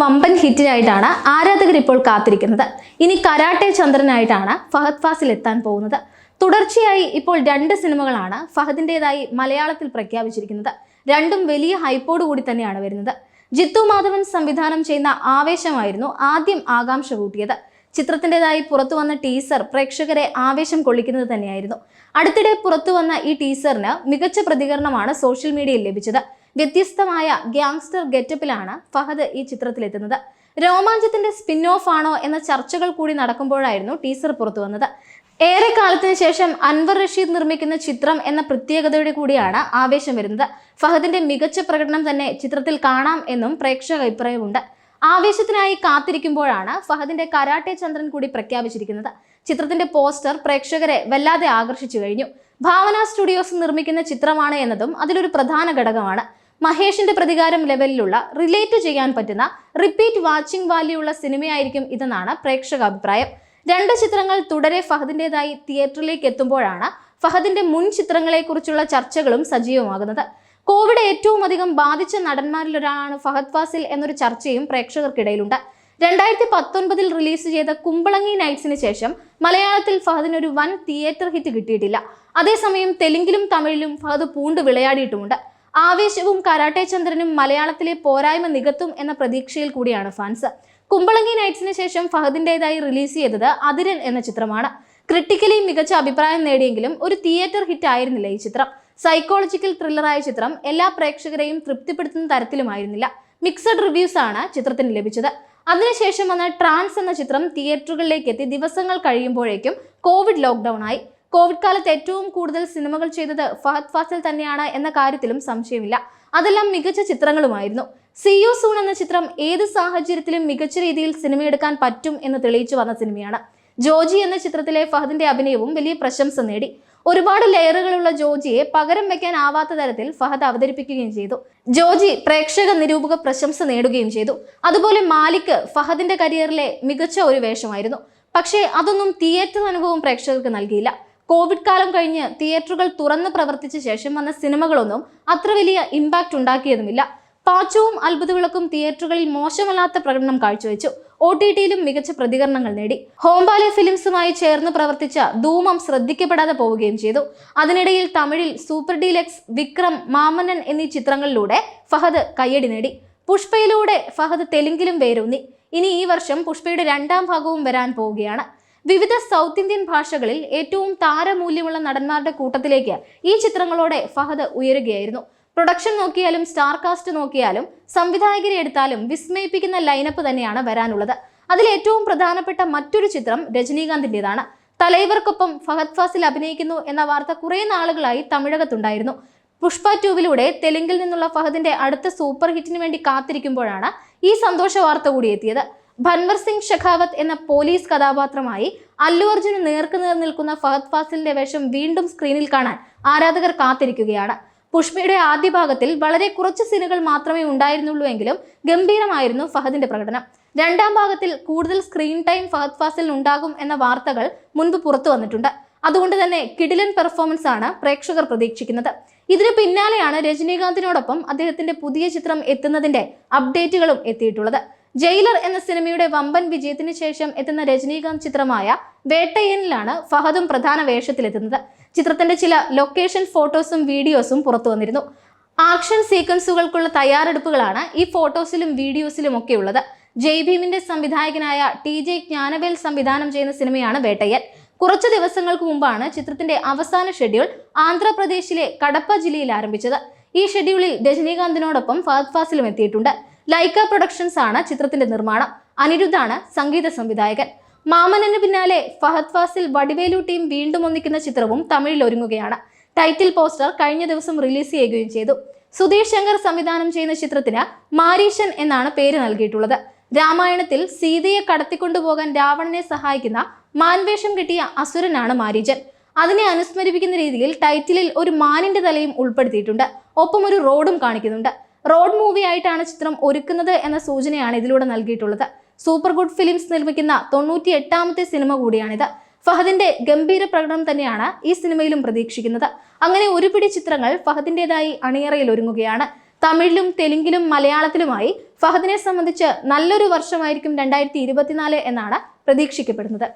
വമ്പൻ ഹിറ്റിനായിട്ടാണ് ആരാധകർ ഇപ്പോൾ കാത്തിരിക്കുന്നത്. ഇനി കരാട്ടെ ചന്ദ്രനായിട്ടാണ് ഫഹദ് ഫാസിൽ എത്താൻ പോകുന്നത്. തുടർച്ചയായി ഇപ്പോൾ രണ്ട് സിനിമകളാണ് ഫഹദിന്റെതായി മലയാളത്തിൽ പ്രഖ്യാപിച്ചിരിക്കുന്നത്. രണ്ടും വലിയ ഹൈപ്പോട് കൂടി തന്നെയാണ് വരുന്നത്. ജിത്തു മാധവൻ സംവിധാനം ചെയ്യുന്ന ആവേശമായിരുന്നു ആദ്യം ആകാംക്ഷ കൂട്ടിയത്. ചിത്രത്തിന്റെതായി പുറത്തു വന്ന ടീസർ പ്രേക്ഷകരെ ആവേശം കൊള്ളിക്കുന്നത് തന്നെയായിരുന്നു. അടുത്തിടെ പുറത്തു വന്ന ഈ ടീസറിന് മികച്ച പ്രതികരണമാണ് സോഷ്യൽ മീഡിയയിൽ ലഭിച്ചത്. വ്യത്യസ്തമായ ഗ്യാങ്സ്റ്റർ ഗെറ്റപ്പിലാണ് ഫഹദ് ഈ ചിത്രത്തിലെത്തുന്നത്. രോമാഞ്ചത്തിന്റെ സ്പിൻ ഓഫ് ആണോ എന്ന ചർച്ചകൾ കൂടി നടക്കുമ്പോഴായിരുന്നു ടീസർ പുറത്തു വന്നത്. ഏറെ കാലത്തിന് ശേഷം അൻവർ റഷീദ് നിർമ്മിക്കുന്ന ചിത്രം എന്ന പ്രത്യേകതയുടെ കൂടിയാണ് ആവേശം വരുന്നത്. ഫഹദിന്റെ മികച്ച പ്രകടനം തന്നെ ചിത്രത്തിൽ കാണാം എന്നും പ്രേക്ഷക അഭിപ്രായമുണ്ട്. ആവേശത്തിനായി കാത്തിരിക്കുമ്പോഴാണ് ഫഹദിന്റെ കരാട്ടെ ചന്ദ്രൻ കൂടി പ്രഖ്യാപിച്ചിരിക്കുന്നത്. ചിത്രത്തിന്റെ പോസ്റ്റർ പ്രേക്ഷകരെ വല്ലാതെ ആകർഷിച്ചു കഴിഞ്ഞു. ഭാവന സ്റ്റുഡിയോസ് നിർമ്മിക്കുന്ന ചിത്രമാണ് എന്നതും അതിലൊരു പ്രധാന ഘടകമാണ്. മഹേഷിന്റെ പ്രതികാരം ലെവലിലുള്ള റിലേറ്റ് ചെയ്യാൻ പറ്റുന്ന റിപ്പീറ്റ് വാച്ചിങ് വാല്യുള്ള സിനിമയായിരിക്കും ഇതെന്നാണ് പ്രേക്ഷക അഭിപ്രായം രണ്ട് ചിത്രങ്ങൾ തുടരെ ഫഹദിന്റെതായി തിയേറ്ററിലേക്ക് എത്തുമ്പോഴാണ് ഫഹദിന്റെ മുൻ ചിത്രങ്ങളെക്കുറിച്ചുള്ള ചർച്ചകളും സജീവമാകുന്നത്. കോവിഡ് ഏറ്റവും അധികം ബാധിച്ച നടന്മാരിൽ ഒരാളാണ് ഫഹദ് ഫാസിൽ എന്നൊരു ചർച്ചയും പ്രേക്ഷകർക്കിടയിലുണ്ട്. രണ്ടായിരത്തി പത്തൊൻപതിൽ റിലീസ് ചെയ്ത കുമ്പളങ്ങി നൈറ്റ്സിന് ശേഷം മലയാളത്തിൽ ഫഹദിന് ഒരു വൻ തിയേറ്റർ ഹിറ്റ് കിട്ടിയിട്ടില്ല. അതേസമയം തെലുങ്കിലും തമിഴിലും ഫഹദ് പൂണ്ട് വിളയാടിയിട്ടുമുണ്ട്. ആവേശവും കരാട്ടെ ചന്ദ്രനും മലയാളത്തിലെ പോരായ്മ നികത്തും എന്ന പ്രതീക്ഷയിൽ കൂടിയാണ് ഫാൻസ്. കുമ്പളങ്ങി നൈറ്റ്സിന് ശേഷം ഫഹദിന്റെതായി റിലീസ് ചെയ്തത് അതിരൻ എന്ന ചിത്രമാണ്. ക്രിട്ടിക്കലി മികച്ച അഭിപ്രായം നേടിയെങ്കിലും ഒരു തിയേറ്റർ ഹിറ്റ് ആയിരുന്നില്ല ഈ ചിത്രം. സൈക്കോളജിക്കൽ ത്രില്ലറായ ചിത്രം എല്ലാ പ്രേക്ഷകരെയും തൃപ്തിപ്പെടുത്തുന്ന തരത്തിലുമായിരുന്നില്ല. മിക്സഡ് റിവ്യൂസ് ആണ് ചിത്രത്തിന് ലഭിച്ചത്. അതിനുശേഷം വന്ന ട്രാൻസ് എന്ന ചിത്രം തിയേറ്ററുകളിലേക്ക് എത്തി ദിവസങ്ങൾ കഴിയുമ്പോഴേക്കും കോവിഡ് ലോക്ക്ഡൌൺ ആയി. കോവിഡ് കാലത്ത് ഏറ്റവും കൂടുതൽ സിനിമകൾ ചെയ്തത് ഫഹദ് ഫാസിൽ തന്നെയാണ് എന്ന കാര്യത്തിലും സംശയമില്ല. അതെല്ലാം മികച്ച ചിത്രങ്ങളുമായിരുന്നു. സി യു സൂൺ എന്ന ചിത്രം ഏത് സാഹചര്യത്തിലും മികച്ച രീതിയിൽ സിനിമയെടുക്കാൻ പറ്റും എന്ന് തെളിയിച്ചു വന്ന സിനിമയാണ്. ജോജി എന്ന ചിത്രത്തിലെ ഫഹദിന്റെ അഭിനയവും വലിയ പ്രശംസ നേടി. ഒരുപാട് ലെയറുകളുള്ള ജോജിയെ പകരം വെക്കാൻ ആവാത്ത തരത്തിൽ ഫഹദ് അവതരിപ്പിക്കുകയും ചെയ്തു. ജോജി പ്രേക്ഷക നിരൂപക പ്രശംസ നേടുകയും ചെയ്തു. അതുപോലെ മാലിക് ഫഹദിന്റെ കരിയറിലെ മികച്ച ഒരു വേഷമായിരുന്നു. പക്ഷേ അതൊന്നും തിയേറ്റർ അനുഭവം പ്രേക്ഷകർക്ക് നൽകിയില്ല. കോവിഡ് കാലം കഴിഞ്ഞ് തിയേറ്ററുകൾ തുറന്ന് പ്രവർത്തിച്ച ശേഷം വന്ന സിനിമകളൊന്നും അത്ര വലിയ ഇമ്പാക്റ്റ് ഉണ്ടാക്കിയതുമില്ല. പാച്ചവും അത്ഭുതവിളക്കും തിയേറ്ററുകളിൽ മോശമല്ലാത്ത പ്രകടനം കാഴ്ചവെച്ചു. ഒ ടി ടിയിലും മികച്ച പ്രതികരണങ്ങൾ നേടി. ഹോംബാലെ ഫിലിംസുമായി ചേർന്ന് പ്രവർത്തിച്ച ധൂമം ശ്രദ്ധിക്കപ്പെടാതെ പോവുകയും ചെയ്തു. അതിനിടയിൽ തമിഴിൽ സൂപ്പർ ഡീലക്സ് വിക്രം മാമനൻ എന്നീ ചിത്രങ്ങളിലൂടെ ഫഹദ് കയ്യടി നേടി. പുഷ്പയിലൂടെ ഫഹദ് തെലുങ്കിലും വേരൂന്നി. ഇനി ഈ വർഷം പുഷ്പയുടെ രണ്ടാം ഭാഗവും വരാൻ പോവുകയാണ്. വിവിധ സൗത്ത് ഇന്ത്യൻ ഭാഷകളിൽ ഏറ്റവും താരമൂല്യമുള്ള നടന്മാരുടെ കൂട്ടത്തിലേക്ക് ഈ ചിത്രങ്ങളോടെ ഫഹദ് ഉയരുകയായിരുന്നു. പ്രൊഡക്ഷൻ നോക്കിയാലും സ്റ്റാർ കാസ്റ്റ് നോക്കിയാലും സംവിധായകരെ എടുത്താലും വിസ്മയിപ്പിക്കുന്ന ലൈനപ്പ് തന്നെയാണ് വരാനുള്ളത്. അതിൽ ഏറ്റവും പ്രധാനപ്പെട്ട മറ്റൊരു ചിത്രം രജനീകാന്തിന്റെതാണ് തലൈവർക്കൊപ്പം ഫഹദ് ഫാസിൽ അഭിനയിക്കുന്നു എന്ന വാർത്ത കുറേ നാളുകളായി തമിഴകത്തുണ്ടായിരുന്നു. പുഷ്പ ട്യൂബിലൂടെ തെലുങ്കിൽ നിന്നുള്ള ഫഹദിന്റെ അടുത്ത സൂപ്പർ ഹിറ്റിന് വേണ്ടി കാത്തിരിക്കുമ്പോഴാണ് ഈ സന്തോഷ വാർത്ത കൂടി എത്തിയത്. ഭൻവർ സിംഗ് ഷെഖാവത്ത് എന്ന പോലീസ് കഥാപാത്രമായി അല്ലു അർജുന് നേർക്കുനേർ നിൽക്കുന്ന ഫഹദ് ഫാസിലിന്റെ വേഷം വീണ്ടും സ്ക്രീനിൽ കാണാൻ ആരാധകർ കാത്തിരിക്കുകയാണ്. പുഷ്പയുടെ ആദ്യ ഭാഗത്തിൽ വളരെ കുറച്ച് സീനുകൾ മാത്രമേ ഉണ്ടായിരുന്നുള്ളൂ എങ്കിലും ഗംഭീരമായിരുന്നു ഫഹദിന്റെ പ്രകടനം. രണ്ടാം ഭാഗത്തിൽ കൂടുതൽ സ്ക്രീൻ ടൈം ഫഹദ് ഫാസിലിന് ഉണ്ടാകും എന്ന വാർത്തകൾ മുൻപ് പുറത്തു വന്നിട്ടുണ്ട്. അതുകൊണ്ട് തന്നെ കിഡിലൻ പെർഫോമൻസ് ആണ് പ്രേക്ഷകർ പ്രതീക്ഷിക്കുന്നത്. ഇതിന് പിന്നാലെയാണ് രജനീകാന്തിനോടൊപ്പം അദ്ദേഹത്തിന്റെ പുതിയ ചിത്രം എത്തുന്നതിന്റെ അപ്ഡേറ്റുകളും എത്തിയിട്ടുള്ളത്. ജയിലർ എന്ന സിനിമയുടെ വമ്പൻ വിജയത്തിന് ശേഷം എത്തുന്ന രജനീകാന്ത് ചിത്രമായ വേട്ടയനിലാണ് ഫഹദും പ്രധാന വേഷത്തിലെത്തുന്നത്. ചിത്രത്തിന്റെ ചില ലൊക്കേഷൻ ഫോട്ടോസും വീഡിയോസും പുറത്തു വന്നിരുന്നു. ആക്ഷൻ സീക്വൻസുകൾക്കുള്ള തയ്യാറെടുപ്പുകളാണ് ഈ ഫോട്ടോസിലും വീഡിയോസിലും ഒക്കെ ഉള്ളത്. ജയ് ഭീമിന്റെ സംവിധായകനായ ടി ജെ ജ്ഞാനവേൽ സംവിധാനം ചെയ്യുന്ന സിനിമയാണ് വേട്ടയൻ. കുറച്ചു ദിവസങ്ങൾക്ക് മുമ്പാണ് ചിത്രത്തിന്റെ അവസാന ഷെഡ്യൂൾ ആന്ധ്രാപ്രദേശിലെ കടപ്പ ജില്ലയിൽ ആരംഭിച്ചത്. ഈ ഷെഡ്യൂളിൽ രജനീകാന്തിനോടൊപ്പം ഫഹദ് ഫാസിലും എത്തിയിട്ടുണ്ട്. ലൈക്ക പ്രൊഡക്ഷൻസ് ആണ് ചിത്രത്തിന്റെ നിർമ്മാണം. അനിരുദ്ധാണ് സംഗീത സംവിധായകൻ. മാമനന് പിന്നാലെ ഫഹദ് ഫാസിൽ വടിവേലു ടീം വീണ്ടും ഒന്നിക്കുന്ന ചിത്രവും തമിഴിൽ ഒരുങ്ങുകയാണ്. ടൈറ്റിൽ പോസ്റ്റർ കഴിഞ്ഞ ദിവസം റിലീസ് ചെയ്യുകയും ചെയ്തു. സുധീഷ് ശങ്കർ സംവിധാനം ചെയ്യുന്ന ചിത്രത്തിന് മാരീഷൻ എന്നാണ് പേര് നൽകിയിട്ടുള്ളത്. രാമായണത്തിൽ സീതയെ കടത്തിക്കൊണ്ടുപോകാൻ രാവണനെ സഹായിക്കുന്ന മാൻവേഷം കിട്ടിയ അസുരനാണ് മാരീജൻ. അതിനെ അനുസ്മരിപ്പിക്കുന്ന രീതിയിൽ ടൈറ്റിലിൽ ഒരു മാനിന്റെ തലയും ഉൾപ്പെടുത്തിയിട്ടുണ്ട്. ഒപ്പം ഒരു റോഡും കാണിക്കുന്നുണ്ട്. റോഡ് മൂവി ആയിട്ടാണ് ചിത്രം ഒരുക്കുന്നത് എന്ന സൂചനയാണ് ഇതിലൂടെ നൽകിയിട്ടുള്ളത്. സൂപ്പർ ഗുഡ് ഫിലിംസ് നിർമ്മിക്കുന്ന തൊണ്ണൂറ്റി എട്ടാമത്തെ സിനിമ കൂടിയാണിത്. ഫഹദിന്റെ ഗംഭീര പ്രകടനം തന്നെയാണ് ഈ സിനിമയിലും പ്രതീക്ഷിക്കുന്നത്. അങ്ങനെ ഒരുപിടി ചിത്രങ്ങൾ ഫഹദിന്റേതായി അണിയറയിൽ ഒരുങ്ങുകയാണ്. തമിഴിലും തെലുങ്കിലും മലയാളത്തിലുമായി ഫഹദിനെ സംബന്ധിച്ച് നല്ലൊരു വർഷമായിരിക്കും രണ്ടായിരത്തി എന്നാണ് പ്രതീക്ഷിക്കപ്പെടുന്നത്.